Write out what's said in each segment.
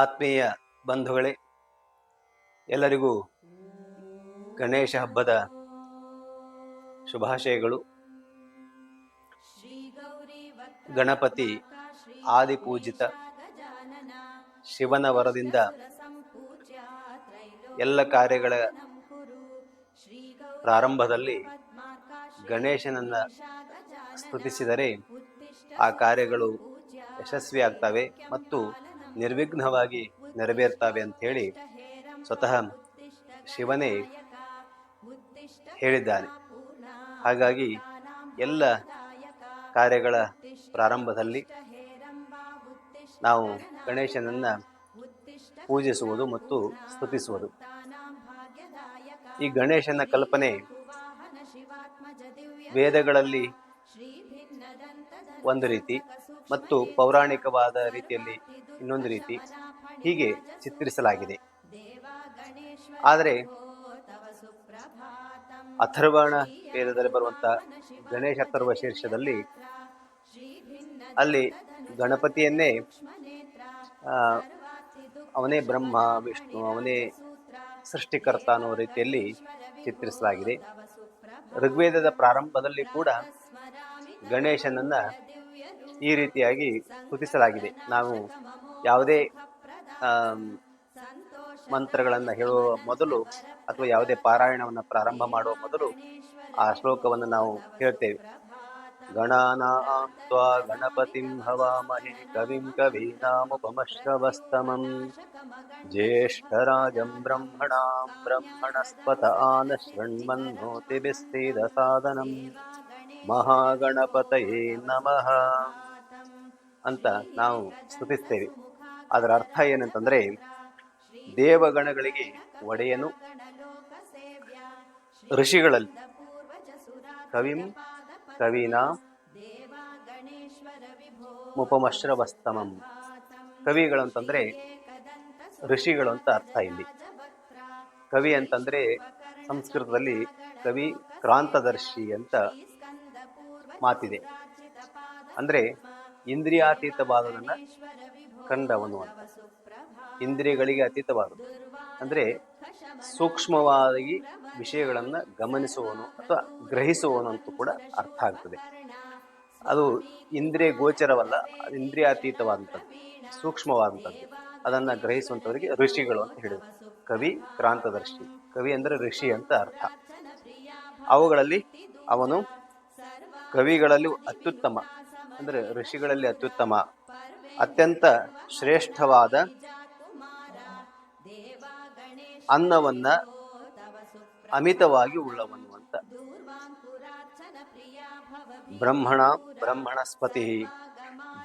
ಆತ್ಮೀಯ ಬಂಧುಗಳೇ, ಎಲ್ಲರಿಗೂ ಗಣೇಶ ಹಬ್ಬದ ಶುಭಾಶಯಗಳು. ಗಣಪತಿ ಆದಿಪೂಜಿತ ಶಿವನ ವರದಿಂದ ಎಲ್ಲ ಕಾರ್ಯಗಳ ಪ್ರಾರಂಭದಲ್ಲಿ ಗಣೇಶನನ್ನ ಸ್ತುತಿಸಿದರೆ ಆ ಕಾರ್ಯಗಳು ಯಶಸ್ವಿಯಾಗ್ತವೆ ಮತ್ತು ನಿರ್ವಿಘ್ನವಾಗಿ ನೆರವೇರ್ತವೆ ಅಂತ ಹೇಳಿ ಸ್ವತಃ ಶಿವನೇ ಹೇಳಿದ್ದಾನೆ. ಹಾಗಾಗಿ ಎಲ್ಲ ಕಾರ್ಯಗಳ ಪ್ರಾರಂಭದಲ್ಲಿ ನಾವು ಗಣೇಶನನ್ನ ಪೂಜಿಸುವುದು ಮತ್ತು ಸ್ತುತಿಸುವುದು. ಈ ಗಣೇಶನ ಕಲ್ಪನೆ ವೇದಗಳಲ್ಲಿ ಒಂದು ರೀತಿ ಮತ್ತು ಪೌರಾಣಿಕವಾದ ರೀತಿಯಲ್ಲಿ ಇನ್ನೊಂದು ರೀತಿ ಹೀಗೆ ಚಿತ್ರಿಸಲಾಗಿದೆ. ಆದರೆ ಅಥರ್ವಣ ವೇದದಲ್ಲಿ ಬರುವಂತ ಗಣೇಶ ಅಥರ್ವ ಶೀರ್ಷದಲ್ಲಿ ಅಲ್ಲಿ ಗಣಪತಿಯನ್ನೇ ಅವನೇ ಬ್ರಹ್ಮ, ವಿಷ್ಣು, ಅವನೇ ಸೃಷ್ಟಿಕರ್ತ ಅನ್ನೋ ರೀತಿಯಲ್ಲಿ ಚಿತ್ರಿಸಲಾಗಿದೆ. ಋಗ್ವೇದದ ಪ್ರಾರಂಭದಲ್ಲಿ ಕೂಡ ಗಣೇಶನನ್ನ ಈ ರೀತಿಯಾಗಿ ಕುತಿಸಲಾಗಿದೆ ನಾವು ಯಾವುದೇ ಮಂತ್ರಗಳನ್ನು ಹೇಳುವ ಮೊದಲು ಅಥವಾ ಯಾವುದೇ ಪಾರಾಯಣವನ್ನು ಪ್ರಾರಂಭ ಮಾಡುವ ಮೊದಲು ಆ ಶ್ಲೋಕವನ್ನು ನಾವು ಹೇಳ್ತೇವೆ. ಗಣಾನಾಂ ತ್ವಾ ಗಣಪತಿಂ ಹವಾಮಹೇ ಕವಿಂ ಕವೀನಾಮುಪಮಶ್ರವಸ್ತಮಂ. ಜ್ಯೇಷ್ಠರಾಜಂ ಬ್ರಹ್ಮಣಾಂ ಬ್ರಹ್ಮಣಸ್ಪತ ಆನ ಶೃಣ್ಮನ್ನೋತಿಭಿಸ್ತೀದ ಸಾಧನಂ. ಮಹಾಗಣಪತಯೇ ನಮಃ ಅಂತ ನಾವು ಸ್ತುತಿಸ್ತೇವೆ. ಅದರ ಅರ್ಥ ಏನಂತಂದ್ರೆ, ದೇವಗಣಗಳಿಗೆ ಒಡೆಯನು. ಋಷಿಗಳಲ್ಲಿ ಕವಿಂ ಕವಿನಾ ಮುಪಮಶ್ರವಸ್ತಮಂ. ಕವಿಗಳು ಅಂತಂದ್ರೆ ಋಷಿಗಳು ಅಂತ ಅರ್ಥ ಇಲ್ಲಿ. ಕವಿ ಅಂತಂದ್ರೆ ಸಂಸ್ಕೃತದಲ್ಲಿ ಕವಿ ಕ್ರಾಂತದರ್ಶಿ ಅಂತ ಮಾತಿದೆ. ಅಂದ್ರೆ ಇಂದ್ರಿಯಾತೀತವಾದದನ್ನ ಕಂಡವನು ಅಂತ. ಇಂದ್ರಿಯಗಳಿಗೆ ಅತೀತವಾದದ್ದು. ಅಂದ್ರೆ ಸೂಕ್ಷ್ಮವಾಗಿ ವಿಷಯಗಳನ್ನ ಗಮನಿಸುವವನು ಅಥವಾ ಗ್ರಹಿಸುವನು ಅಂತ ಕೂಡ ಅರ್ಥ ಆಗ್ತದೆ. ಅದು ಇಂದ್ರಿಯ ಗೋಚರವಲ್ಲ, ಅದು ಇಂದ್ರಿಯಾತೀತವಾದಂಥದ್ದು, ಸೂಕ್ಷ್ಮವಾದಂಥದ್ದು. ಅದನ್ನ ಗ್ರಹಿಸುವಂಥವರಿಗೆ ಋಷಿಗಳು ಅಂತ ಹೇಳಿದ್ರು. ಕವಿ ಕ್ರಾಂತದರ್ಶಿ. ಕವಿ ಅಂದ್ರೆ ಋಷಿ ಅಂತ ಅರ್ಥ. ಅವುಗಳಲ್ಲಿ ಅವನು ಕವಿಗಳಲ್ಲಿ ಅತ್ಯುತ್ತಮ. ಅಂದ್ರೆ ಋಷಿಗಳಲ್ಲಿ ಅತ್ಯುತ್ತಮ. ಅತ್ಯಂತ ಶ್ರೇಷ್ಠವಾದ ಅನ್ನವನ್ನ ಅಮಿತವಾಗಿ ಉಳ್ಳವನು ಅಂತ. ಬ್ರಹ್ಮಣ ಬ್ರಹ್ಮಣಸ್ಪತಿ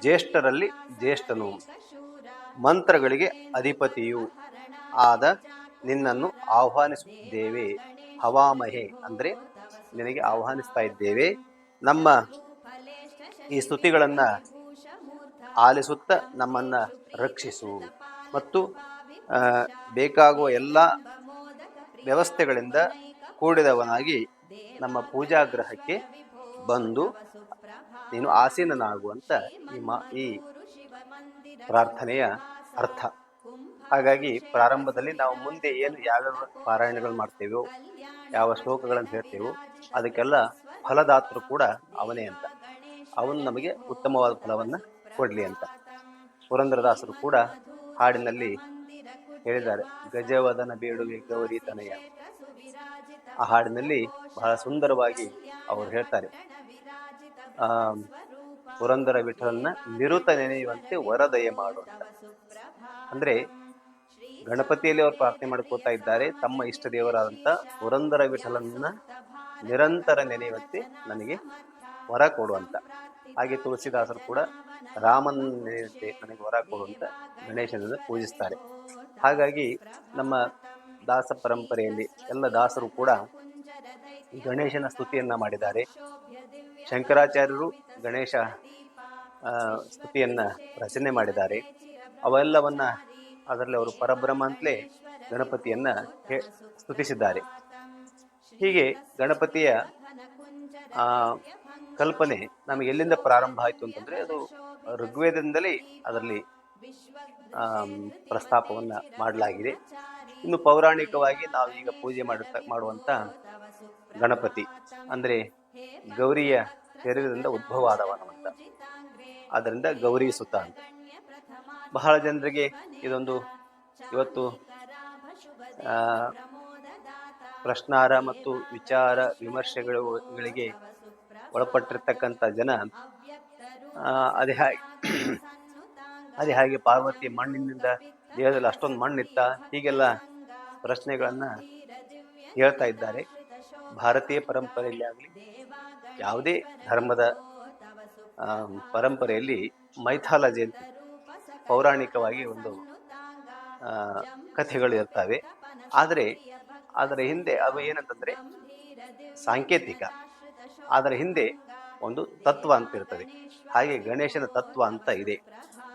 ಜ್ಯೇಷ್ಠರಲ್ಲಿ ಜ್ಯೇಷ್ಠನು, ಮಂತ್ರಗಳಿಗೆ ಅಧಿಪತಿಯು ಆದ ನಿನ್ನನ್ನು ಆಹ್ವಾನಿಸುತ್ತಿದ್ದೇವೆ ಹವಾಮಹೆ ಅಂದ್ರೆ ನಿನಗೆ ಆಹ್ವಾನಿಸ್ತಾ ಇದ್ದೇವೆ. ನಮ್ಮ ಈ ಸ್ತುತಿಗಳನ್ನ ಆಲಿಸುತ್ತ ನಮ್ಮನ್ನ ರಕ್ಷಿಸು. ಮತ್ತು ಬೇಕಾಗುವ ಎಲ್ಲ ವ್ಯವಸ್ಥೆಗಳಿಂದ ಕೂಡಿದವನಾಗಿ ನಮ್ಮ ಪೂಜಾಗ್ರಹಕ್ಕೆ ಬಂದು ನೀನು ಆಸೀನನಾಗುವಂತ ಈ ಮಾ ಈ ಪ್ರಾರ್ಥನೆಯ ಅರ್ಥ. ಹಾಗಾಗಿ ಪ್ರಾರಂಭದಲ್ಲಿ ನಾವು ಮುಂದೆ ಏನು ಯಾವ್ಯಾವ ಪಾರಾಯಣಗಳು ಮಾಡ್ತೇವೋ, ಯಾವ ಶ್ಲೋಕಗಳನ್ನು ಹೇಳ್ತೇವೋ, ಅದಕ್ಕೆಲ್ಲ ಫಲದಾತರು ಕೂಡ ಅವನೇ ಅಂತ. ಅವನು ನಮಗೆ ಉತ್ತಮವಾದ ಫಲವನ್ನು ಕೊಡಲಿ ಅಂತ. ಪುರಂದರದಾಸರು ಕೂಡ ಹಾಡಿನಲ್ಲಿ ಹೇಳಿದ್ದಾರೆ. ಗಜವದನ ಬೇಡುವೆ ಗೌರಿ ತನಯ. ಆ ಹಾಡಿನಲ್ಲಿ ಬಹಳ ಸುಂದರವಾಗಿ ಅವರು ಹೇಳ್ತಾರೆ. ಆ, ಪುರಂದರ ವಿಠಲನ ನಿರುತ ನೆನೆಯುವಂತೆ ವರದಯ ಮಾಡು ಅಂದ್ರೆ ಗಣಪತಿಯಲ್ಲಿ ಅವರು ಪ್ರಾರ್ಥನೆ ಮಾಡ್ಕೋತಾ ಇದ್ದಾರೆ. ತಮ್ಮ ಇಷ್ಟ ದೇವರಾದಂಥ ಪುರಂದರ ವಿಠಲನ್ನ ನಿರಂತರ ನೆನೆಯುವಂತೆ ನನಗೆ ವರ ಕೊಡು ಅಂತ. ಹಾಗೆ ತುಳಸಿದಾಸರು ಕೂಡ ರಾಮನ ನನಗೆ ವರ ಕೊಡು ಅಂತ ಗಣೇಶನನ್ನು ಪೂಜಿಸ್ತಾರೆ. ಹಾಗಾಗಿ ನಮ್ಮ ದಾಸ ಪರಂಪರೆಯಲ್ಲಿ ಎಲ್ಲ ದಾಸರು ಕೂಡ ಗಣೇಶನ ಸ್ತುತಿಯನ್ನ ಮಾಡಿದ್ದಾರೆ. ಶಂಕರಾಚಾರ್ಯರು ಗಣೇಶ ಸ್ತುತಿಯನ್ನ ರಚನೆ ಮಾಡಿದ್ದಾರೆ. ಅವೆಲ್ಲವನ್ನ ಅದರಲ್ಲಿ ಅವರು ಪರಬ್ರಹ್ಮ ಅಂತಲೇ ಗಣಪತಿಯನ್ನ ಸ್ತುತಿಸಿದ್ದಾರೆ. ಹೀಗೆ ಗಣಪತಿಯ ಕಲ್ಪನೆ ನಮಗೆ ಎಲ್ಲಿಂದ ಪ್ರಾರಂಭ ಆಯಿತು ಅಂತಂದ್ರೆ ಅದು ಋಗ್ವೇದದಿಂದಲೇ ಅದರಲ್ಲಿ ಪ್ರಸ್ತಾಪವನ್ನು ಮಾಡಲಾಗಿದೆ. ಇನ್ನು ಪೌರಾಣಿಕವಾಗಿ ನಾವು ಈಗ ಪೂಜೆ ಮಾಡುತ್ತ ಮಾಡುವಂಥ ಗಣಪತಿ, ಅಂದರೆ ಗೌರಿಯ ಶರೀರದಿಂದ ಉದ್ಭವ ಆದವನವಂತ ಅದರಿಂದ ಗೌರಿ ಸುತ ಅಂತ. ಬಹಳ ಜನರಿಗೆ ಇದೊಂದು ಇವತ್ತು ಪ್ರಶ್ನಾರ ಮತ್ತು ವಿಚಾರ ವಿಮರ್ಶೆಗಳಿಗೆ ಒಳಪಟ್ಟಿರ್ತಕ್ಕಂಥ ಜನ ಅದೇ ಹಾಗೆ ಅದೇ ಹಾಗೆ ಪಾರ್ವತಿ ಮಣ್ಣಿನಿಂದ ದೇಹದಲ್ಲಿ ಅಷ್ಟೊಂದು ಮಣ್ಣಿತ್ತ ಹೀಗೆಲ್ಲ ಪ್ರಶ್ನೆಗಳನ್ನು ಹೇಳ್ತಾ ಇದ್ದಾರೆ. ಭಾರತೀಯ ಪರಂಪರೆಯಲ್ಲಿ ಆಗಲಿ, ಯಾವುದೇ ಧರ್ಮದ ಪರಂಪರೆಯಲ್ಲಿ ಮೈಥಾಲಜಿ ಅಂತ ಪೌರಾಣಿಕವಾಗಿ ಒಂದು ಕಥೆಗಳು ಇರ್ತವೆ. ಆದರೆ, ಅದರ ಹಿಂದೆ ಅವು ಏನಂತಂದರೆ ಸಾಂಕೇತಿಕ. ಅದರ ಹಿಂದೆ ಒಂದು ತತ್ವ ಅಂತ ಇರ್ತದೆ ಹಾಗೆ ಗಣೇಶನ ತತ್ವ ಅಂತ ಇದೆ.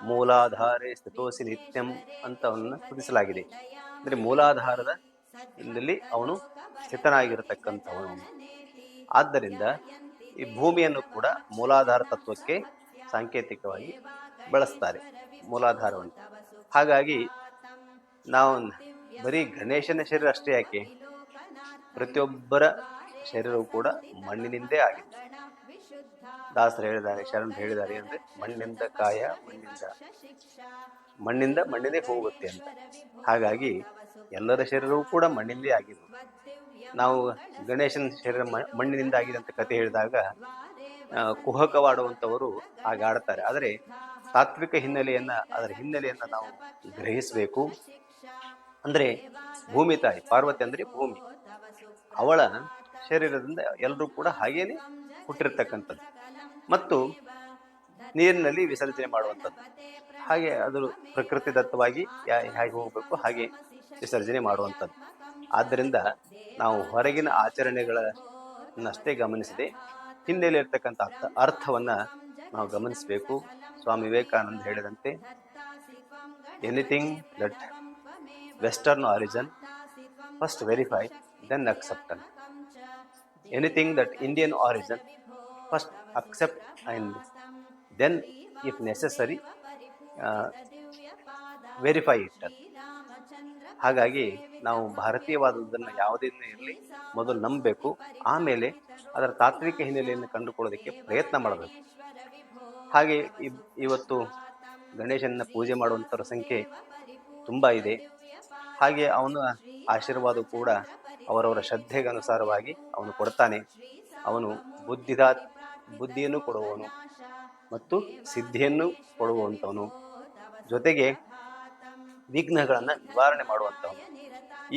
ಮೂಲಾಧಾರೆ ಸ್ಥಿತೋಸಿ ನಿತ್ಯಂ ಅಂತ ಅವನ್ನ ಸ್ತುತಿಸಲಾಗಿದೆ ಅಂದರೆ ಮೂಲಾಧಾರದ ಇಲ್ಲಿ ಅವನು ಸ್ಥಿತನಾಗಿರತಕ್ಕಂಥವನು. ಆದ್ದರಿಂದ ಈ ಭೂಮಿಯನ್ನು ಕೂಡ ಮೂಲಾಧಾರ ತತ್ವಕ್ಕೆ ಸಾಂಕೇತಿಕವಾಗಿ ಬಳಸ್ತಾರೆ ಮೂಲಾಧಾರವನ್ನು. ಹಾಗಾಗಿ ನಾವು ಬರೀ ಗಣೇಶನ ಶರೀರ ಅಷ್ಟೇ ಯಾಕೆ? ಪ್ರತಿಯೊಬ್ಬರ ಶರೀರವು ಕೂಡ ಮಣ್ಣಿನಿಂದೇ ಆಗಿದೆ ದಾಸರು ಹೇಳಿದ್ದಾರೆ, ಶರಣ ಹೇಳಿದ್ದಾರೆ ಅಂದ್ರೆ ಮಣ್ಣಿಂದ ಕಾಯ ಮಣ್ಣಿಂದ ಮಣ್ಣಿಂದ ಮಣ್ಣಿನೇ ಹೋಗುತ್ತೆ ಅಂತ. ಹಾಗಾಗಿ ಎಲ್ಲರ ಶರೀರವೂ ಕೂಡ ಮಣ್ಣಿಂದೇ ಆಗಿದೆ ನಾವು ಗಣೇಶನ ಶರೀರ ಮಣ್ಣಿನಿಂದ ಆಗಿದೆ ಅಂತ ಕತೆ ಹೇಳಿದಾಗ ಕುಹಕವಾಡುವಂಥವರು ಹಾಗೆ ಆಡ್ತಾರೆ. ಆದರೆ ತಾತ್ವಿಕ ಹಿನ್ನೆಲೆಯನ್ನು, ಅದರ ಹಿನ್ನೆಲೆಯನ್ನು ನಾವು ಗ್ರಹಿಸಬೇಕು. ಅಂದ್ರೆ ಭೂಮಿ ತಾಯಿ, ಪಾರ್ವತಿ ಅಂದ್ರೆ ಭೂಮಿ. ಅವಳ ಶರೀರದಿಂದ ಎಲ್ಲರೂ ಕೂಡ ಹಾಗೇನೆ ಹುಟ್ಟಿರ್ತಕ್ಕಂಥದ್ದು. ಮತ್ತು ನೀರಿನಲ್ಲಿ ವಿಸರ್ಜನೆ ಮಾಡುವಂಥದ್ದು. ಹಾಗೆ ಅದು ಪ್ರಕೃತಿ ದತ್ತವಾಗಿ ಹೇಗೆ ಹೋಗಬೇಕು, ಹಾಗೆ ವಿಸರ್ಜನೆ ಮಾಡುವಂಥದ್ದು. ಆದ್ದರಿಂದ ನಾವು ಹೊರಗಿನ ಆಚರಣೆಗಳನ್ನಷ್ಟೇ ಗಮನಿಸದೆ ಹಿನ್ನೆಲೆ ಇರ್ತಕ್ಕಂಥ ಅರ್ಥ, ಅರ್ಥವನ್ನು ನಾವು ಗಮನಿಸಬೇಕು. ಸ್ವಾಮಿ ವಿವೇಕಾನಂದ ಹೇಳಿದಂತೆ anything that western origin first verify then anything that Indian origin first accept in then if necessary verify it ಹಾಗಾಗಿ ನಾವು ಭಾರತೀಯವಾದದ್ದನ್ನು ಯಾವುದೇ ಇರಲಿ, ಮೊದಲು ನಂಬಬೇಕು, ಆಮೇಲೆ ಅದರ ತಾತ್ವಿಕ ಹಿನ್ನೆಲೆಯನ್ನು ಕಂಡುಕೊಳ್ಳೋದಕ್ಕೆ ಪ್ರಯತ್ನ ಮಾಡಬೇಕು. ಹಾಗೆ ಇವ್- ಇವತ್ತು ಗಣೇಶನ ಪೂಜೆ ಮಾಡುವಂಥವ್ರ ಸಂಖ್ಯೆ ತುಂಬ ಇದೆ. ಹಾಗೆ ಅವನ ಆಶೀರ್ವಾದ ಕೂಡ ಅವರವರ ಶ್ರದ್ಧೆಗೆ ಅನುಸಾರವಾಗಿ ಅವನು ಕೊಡ್ತಾನೆ. ಅವನು ಬುದ್ಧಿದಾ, ಬುದ್ಧಿಯನ್ನು ಕೊಡುವವನು ಮತ್ತು ಸಿದ್ಧಿಯನ್ನು ಕೊಡುವಂಥವನು ಜೊತೆಗೆ ವಿಘ್ನಗಳನ್ನು ನಿವಾರಣೆ ಮಾಡುವಂಥವನು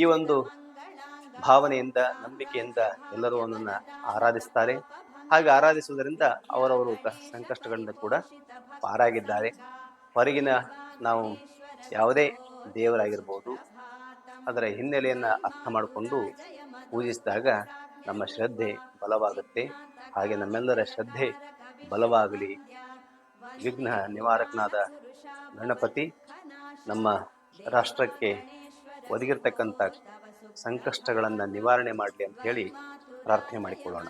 ಈ ಒಂದು ಭಾವನೆಯಿಂದ, ನಂಬಿಕೆಯಿಂದ ಎಲ್ಲರೂ ಅವನನ್ನು ಆರಾಧಿಸ್ತಾರೆ. ಹಾಗೆ ಆರಾಧಿಸುವುದರಿಂದ ಅವರವರು ಸಂಕಷ್ಟಗಳಿಂದ ಕೂಡ ಪಾರಾಗಿದ್ದಾರೆ. ಹೊರಗಿನ ನಾವು ಯಾವುದೇ ದೇವರಾಗಿರ್ಬೋದು ಅದರ ಹಿನ್ನೆಲೆಯನ್ನು ಅರ್ಥ ಮಾಡಿಕೊಂಡು ಪೂಜಿಸಿದಾಗ ನಮ್ಮ ಶ್ರದ್ಧೆ ಬಲವಾಗುತ್ತೆ. ಹಾಗೆ ನಮ್ಮೆಲ್ಲರ ಶ್ರದ್ಧೆ ಬಲವಾಗಲಿ. ವಿಘ್ನ ನಿವಾರಕನಾದ ಗಣಪತಿ ನಮ್ಮ ರಾಷ್ಟ್ರಕ್ಕೆ ಒದಗಿರ್ತಕ್ಕಂಥ ಸಂಕಷ್ಟಗಳನ್ನು ನಿವಾರಣೆ ಮಾಡಲಿ ಅಂತ ಹೇಳಿ ಪ್ರಾರ್ಥನೆ ಮಾಡಿಕೊಳ್ಳೋಣ.